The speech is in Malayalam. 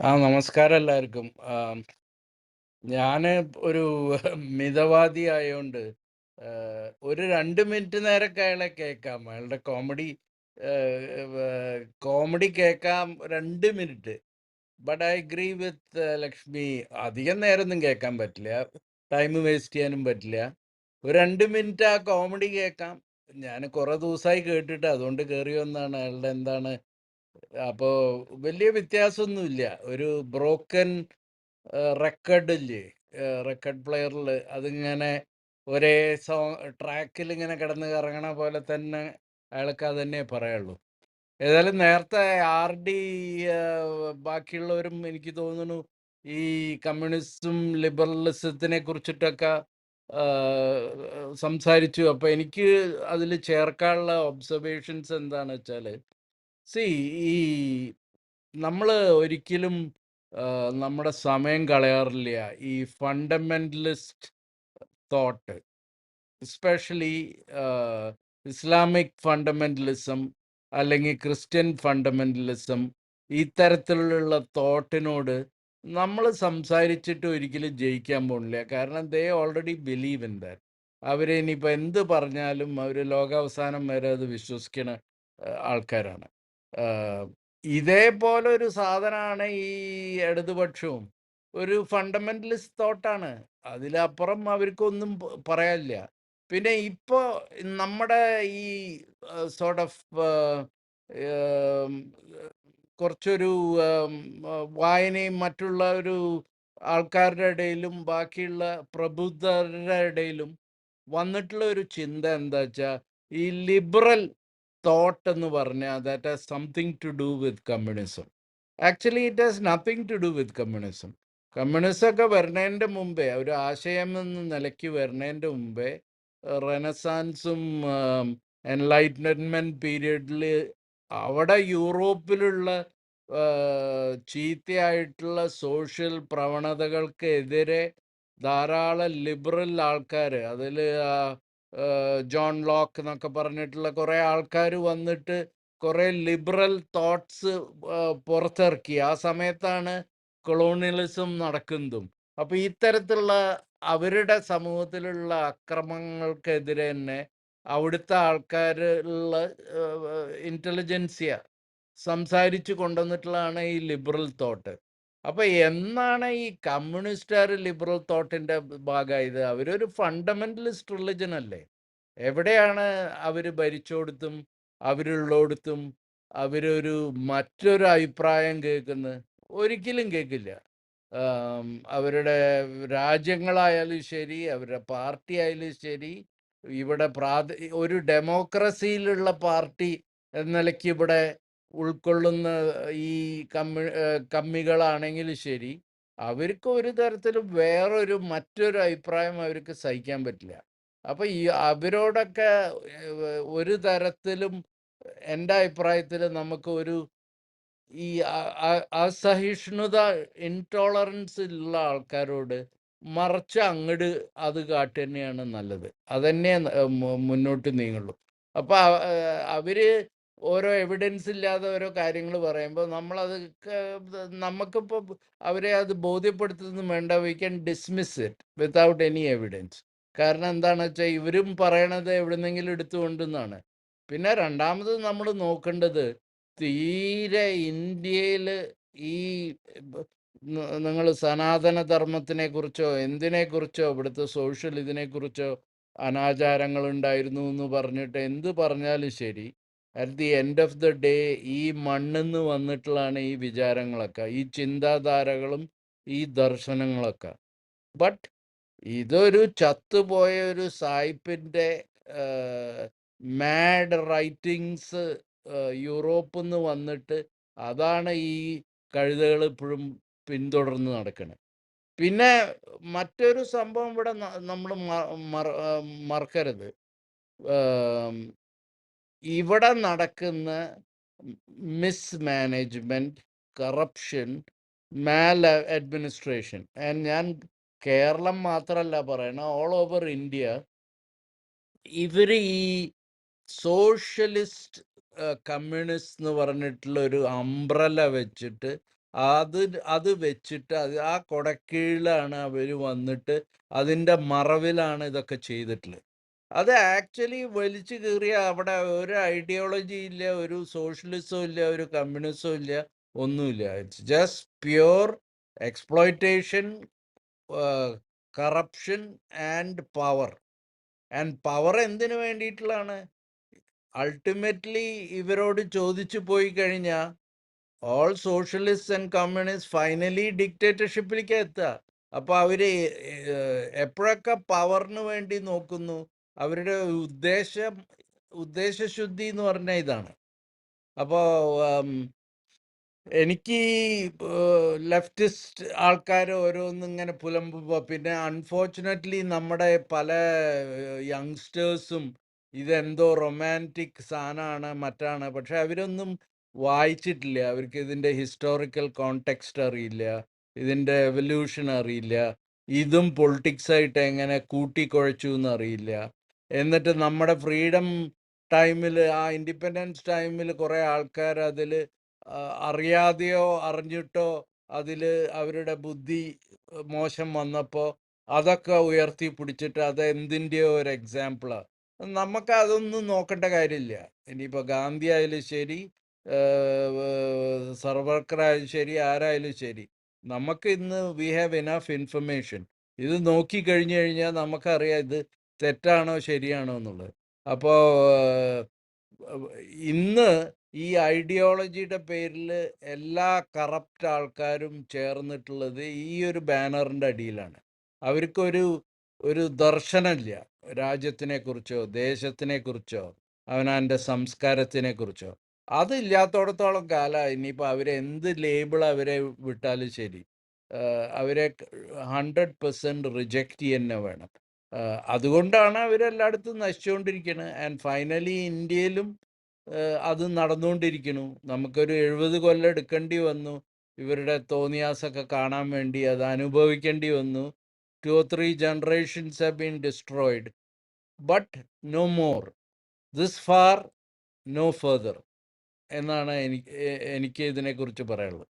ആ നമസ്കാരം എല്ലാവർക്കും. ഞാൻ ഒരു മിതവാദി ആയതുകൊണ്ട് ഒരു രണ്ട് മിനിറ്റ് നേരൊക്കെ അയാളെ കേൾക്കാം. അയാളുടെ കോമഡി കോമഡി കേൾക്കാം രണ്ട് minute. But I agree with Lakshmi. അധികം നേരമൊന്നും കേൾക്കാൻ പറ്റില്ല. ടൈം വേസ്റ്റ് ചെയ്യാനും പറ്റില്ല. ഒരു രണ്ട് മിനിറ്റ് ആ കോമഡി കേൾക്കാം. ഞാൻ കുറേ ദിവസമായി കേട്ടിട്ട് അതുകൊണ്ട് കയറി വന്നാണ് അയാളുടെ എന്താണ് അപ്പോ വലിയ വ്യത്യാസമൊന്നുമില്ല. ഒരു ബ്രോക്കൻ റെക്കോർഡില്ലേ റെക്കോർഡ് പ്ലെയറിൽ അതിങ്ങനെ ഒരേ സോങ് ട്രാക്കിൽ ഇങ്ങനെ കിടന്ന് കറങ്ങണ പോലെ തന്നെ അയാൾക്ക് അത് തന്നെ പറയുള്ളൂ ഏതായാലും നേരത്തെ ആർ ഡി ബാക്കിയുള്ളവരും എനിക്ക് തോന്നുന്നു ഈ കമ്മ്യൂണിസ്റ്റും ലിബറലിസത്തിനെ കുറിച്ചിട്ടൊക്കെ സംസാരിച്ചു. അപ്പോൾ എനിക്ക് അതിൽ ചേർക്കാനുള്ള ഒബ്സർവേഷൻസ് എന്താണെന്ന് വെച്ചാൽ സീ ഈ നമ്മൾ ഒരിക്കലും നമ്മുടെ സമയം കളയാറില്ല. ഈ fundamentalist thought especially Islamic fundamentalism അല്ലെങ്കിൽ ക്രിസ്ത്യൻ ഫണ്ടമെന്റലിസം ഇത്തരത്തിലുള്ള തോട്ടിനോട് നമ്മൾ സംസാരിച്ചിട്ട് ഒരിക്കലും ജയിക്കാൻ പോണില്ല. കാരണം they already believe in that. അവർ ഇനിയിപ്പോൾ എന്ത് പറഞ്ഞാലും അവർ ലോകാവസാനം വരെ അത് വിശ്വസിക്കണ ഏഹ്, ആൾക്കാരാണ്. ഇതേപോലെ ഒരു സാധനമാണ് ഈ ഇടതുപക്ഷവും. ഒരു ഫണ്ടമെന്റലിസ്റ്റ് തോട്ടാണ്. അതിലപ്പുറം അവർക്കൊന്നും പറയാനില്ല. പിന്നെ ഇപ്പോ നമ്മുടെ ഈ സോർട്ട് ഓഫ് കുറച്ചൊരു വായനയും മറ്റുള്ള ഒരു ആൾക്കാരുടെ ഇടയിലും ബാക്കിയുള്ള പ്രബുദ്ധരുടെ ഇടയിലും വന്നിട്ടുള്ള ഒരു ചിന്ത എന്താ വെച്ചാൽ ഈ ലിബറൽ തോട്ട് എന്ന് പറഞ്ഞാൽ that has something to do with communism. Actually it has nothing to do with communism. Communism ഒക്കെ വരണേന്റെ മുമ്പേ ഒരു ആശയം എന്ന നിലയ്ക്ക് വരുന്നതിന്റെ മുമ്പേ റെനസാൻസും എൻലൈറ്റ്മെന്റ് പീരിയഡിൽ അവിടെ യൂറോപ്പിലുള്ള ചീത്തയായിട്ടുള്ള സോഷ്യൽ പ്രവണതകൾക്കെതിരെ ധാരാളം ലിബറൽ ആൾക്കാർ ഏഹ്, ജോൺ ലോക്ക് എന്നൊക്കെ പറഞ്ഞിട്ടുള്ള കുറെ ആൾക്കാർ വന്നിട്ട് കുറെ ലിബറൽ തോട്ട്സ് പുറത്തിറക്കി. ആ സമയത്താണ് കൊളോണിയലിസം നടക്കുന്നതും. അപ്പൊ ഇത്തരത്തിലുള്ള അവരുടെ സമൂഹത്തിലുള്ള അക്രമങ്ങൾക്കെതിരെ തന്നെ അവിടുത്തെ ആൾക്കാരുള്ള ഇന്റലിജൻസിയ സംസാരിച്ചു കൊണ്ടുവന്നിട്ടുള്ളതാണ് ഈ ലിബറൽ തോട്ട്. അപ്പൊ എന്നാണ് ഈ കമ്മ്യൂണിസ്റ്റുകാർ ലിബറൽ തോട്ടിന്റെ ഭാഗമായത്? അവരൊരു ഫണ്ടമെന്റലിസ്റ്റ് റിലിജൻ അല്ലേ? എവിടെയാണ് അവർ ഭരിച്ചോടുത്തും അവരുള്ളോടത്തും അവരൊരു മറ്റൊരു അഭിപ്രായം കേൾക്കുന്നത്? ഒരിക്കലും കേൾക്കില്ല. അവരുടെ രാജ്യങ്ങളായാലും ശരി, അവരുടെ പാർട്ടി ആയാലും ശരി, ഇവിടെ പ്രാദേ ഒരു ഡെമോക്രസിയിലുള്ള പാർട്ടി എന്ന നിലയ്ക്ക് ഇവിടെ ഉൾക്കൊള്ളുന്ന ഈ കമ്മി കമ്മികളാണെങ്കിലും ശരി, അവർക്ക് ഒരു തരത്തിലും വേറൊരു മറ്റൊരു അഭിപ്രായം അവർക്ക് സഹിക്കാൻ പറ്റില്ല. അപ്പൊ ഈ അവരോടൊക്കെ ഒരു തരത്തിലും എന്റെ അഭിപ്രായത്തിൽ നമുക്ക് ഒരു ഈ അസഹിഷ്ണുത ഇൻടോളറൻസ് ഉള്ള ആൾക്കാരോട് മറിച്ച് അങ്ങട് അത് കാട്ട് തന്നെയാണ് നല്ലത് അതന്നെ മുന്നോട്ട് നീങ്ങുള്ളൂ അപ്പൊ അവർ ഓരോ എവിഡൻസ് ഇല്ലാതെ ഓരോ കാര്യങ്ങൾ പറയുമ്പോൾ നമ്മളത് നമുക്കിപ്പോൾ നമുക്കിപ്പോ അവരെ അത് ബോധ്യപ്പെടുത്തുന്നു വേണ്ട. We can dismiss it without any evidence കാരണം എന്താണെന്ന് വെച്ചാൽ ഇവരും പറയണത് എവിടുന്നെങ്കിലും എടുത്തുകൊണ്ടെന്നാണ്. പിന്നെ രണ്ടാമത് നമ്മൾ നോക്കേണ്ടത് തീരെ ഇന്ത്യയിൽ ഈ നിങ്ങൾ സനാതന ധർമ്മത്തിനെ കുറിച്ചോ എന്തിനെക്കുറിച്ചോ ഇവിടുത്തെ സോഷ്യൽ ഇതിനെ കുറിച്ചോ അനാചാരങ്ങൾ ഉണ്ടായിരുന്നു എന്ന് പറഞ്ഞിട്ട് എന്ത് പറഞ്ഞാലും ശരി at the end of the day ഈ മണ്ണെന്ന് വന്നിട്ടുള്ളതാണ് ഈ വിചാരങ്ങളൊക്കെ ഈ ചിന്താധാരകളും ഈ ദർശനങ്ങളൊക്കെ. ബട്ട് ഇതൊരു ചത്തുപോയ ഒരു സായിപ്പിന്റെ മാഡ് റൈറ്റിങ്സ് യൂറോപ്പിൽ നിന്ന് വന്നിട്ട് അതാണ് ഈ കഴുതകൾ ഇപ്പോഴും പിന്തുടർന്ന് നടക്കുന്നത് പിന്നെ മറ്റൊരു സംഭവം ഇവിടെ നമ്മൾ മറക്കരുത്. ഇവിടെ നടക്കുന്ന mismanagement corruption maladministration ഞാൻ കേരളം മാത്രമല്ല പറയണ ഓൾ ഓവർ ഇന്ത്യ ഇവർ ഈ സോഷ്യലിസ്റ്റ് കമ്മ്യൂണിസ്റ്റ് എന്ന് പറഞ്ഞിട്ടുള്ള ഒരു അംബ്രല വെച്ചിട്ട് അത് അത് വെച്ചിട്ട് അത് ആ കൊടക്കീഴിലാണ് അവർ വന്നിട്ട് അതിന്റെ മറവിലാണ് ഇതൊക്കെ ചെയ്തിട്ടുള്ളത്. അത് ആക്ച്വലി വലിച്ചു കീറിയ അവിടെ ഒരു ഐഡിയോളജി ഇല്ല, ഒരു സോഷ്യലിസവും ഇല്ല, ഒരു കമ്മ്യൂണിസവും ഇല്ല, ഒന്നുമില്ല. It's just pure exploitation, corruption and power. And power എന്തിനു വേണ്ടിയിട്ടുള്ളതാണ്? അൾട്ടിമേറ്റ്‌ലി ഇവരോട് ചോദിച്ചു പോയി കഴിഞ്ഞാൽ all socialist and communist finally ഡിക്റ്റേറ്റർഷിപ്പിലേക്ക് എത്തുക. അപ്പോൾ അവർ എപ്പോഴൊക്കെ പവറിന് വേണ്ടി നോക്കുന്നു, അവരുടെ ഉദ്ദേശം ഉദ്ദേശശുദ്ധി എന്ന് പറഞ്ഞ ഇതാണ്. അപ്പോ എനിക്ക് ലെഫ്റ്റിസ്റ്റ് ആൾക്കാർ ഓരോന്നും ഇങ്ങനെ പുലമ്പുമ്പോൾ പിന്നെ അൺഫോർച്ചുനേറ്റ്ലി നമ്മുടെ പല യങ്സ്റ്റേഴ്സും ഇതെന്തോ റൊമാന്റിക് സാധനമാണ് മറ്റാണ്. പക്ഷെ അവരൊന്നും വായിച്ചിട്ടില്ല. അവർക്ക് ഇതിന്റെ ഹിസ്റ്റോറിക്കൽ കോണ്ടെക്സ്റ്റ് അറിയില്ല. ഇതിന്റെ എവല്യൂഷൻ അറിയില്ല. ഇതും പൊളിറ്റിക്സായിട്ട് എങ്ങനെ കൂട്ടിക്കുഴച്ചു അറിയില്ല. എന്നിട്ട് നമ്മുടെ ഫ്രീഡം ടൈമിൽ ആ ഇൻഡിപെൻഡൻസ് ടൈമിൽ കുറേ ആൾക്കാർ അതിൽ അറിയാതെയോ അറിഞ്ഞിട്ടോ അതിൽ അവരുടെ ബുദ്ധി മോശം വന്നപ്പോൾ അതൊക്കെ ഉയർത്തി പിടിച്ചിട്ട് അത് എന്തിന്റെയോ ഒരു എക്സാമ്പിളാണ് നമുക്ക് അതൊന്നും നോക്കേണ്ട കാര്യമില്ല. ഇനിയിപ്പോൾ ഗാന്ധി ആയാലും ശരി, സർവർക്കറായാലും ശരി, ആരായാലും ശരി. നമുക്ക് ഇന്ന് വി ഹാവ് ഇനഫ് ഇൻഫർമേഷൻ. ഇത് നോക്കി കഴിഞ്ഞു കഴിഞ്ഞാൽ നമുക്കറിയാം ഇത് തെറ്റാണോ ശരിയാണോ എന്നുള്ളത്. അപ്പോൾ ഇന്ന് ഈ ഐഡിയോളജിയുടെ പേരിൽ എല്ലാ കറപ്റ്റ് ആൾക്കാരും ചേർന്നിട്ടുള്ളത് ഈ ഒരു ബാനറിന്റെ അടിയിലാണ്. അവർക്കൊരു ഒരു ദർശനമില്ല. രാജ്യത്തിനെക്കുറിച്ചോ, ദേശത്തിനെക്കുറിച്ചോ, സംസ്കാരത്തിനെ സംസ്കാരത്തിനെക്കുറിച്ചോ. അതില്ലാത്തോടത്തോളം കാലം ഇനിയിപ്പോൾ അവരെ എന്ത് ലേബിൾ അവരെ വിട്ടാലും ശരി. അവരെ 100% റിജക്റ്റ് ചെയ്യന്നെ വേണം. അതുകൊണ്ടാണ് അവരെല്ലായിടത്തും നശിച്ചുകൊണ്ടിരിക്കുന്നത് ആൻഡ് ഫൈനലി ഇന്ത്യയിലും അത് നടന്നുകൊണ്ടിരിക്കുന്നു നമുക്കൊരു 70 കൊല്ലം എടുക്കേണ്ടി വന്നു. ഇവരുടെ തോന്നിയാസൊക്കെ കാണാൻ വേണ്ടി അത് അനുഭവിക്കേണ്ടി വന്നു. Two or three generations have been destroyed but no more. This far no further എന്നാണ് എനിക്ക് എനിക്ക് ഇതിനെക്കുറിച്ച് പറയാനുള്ളത്.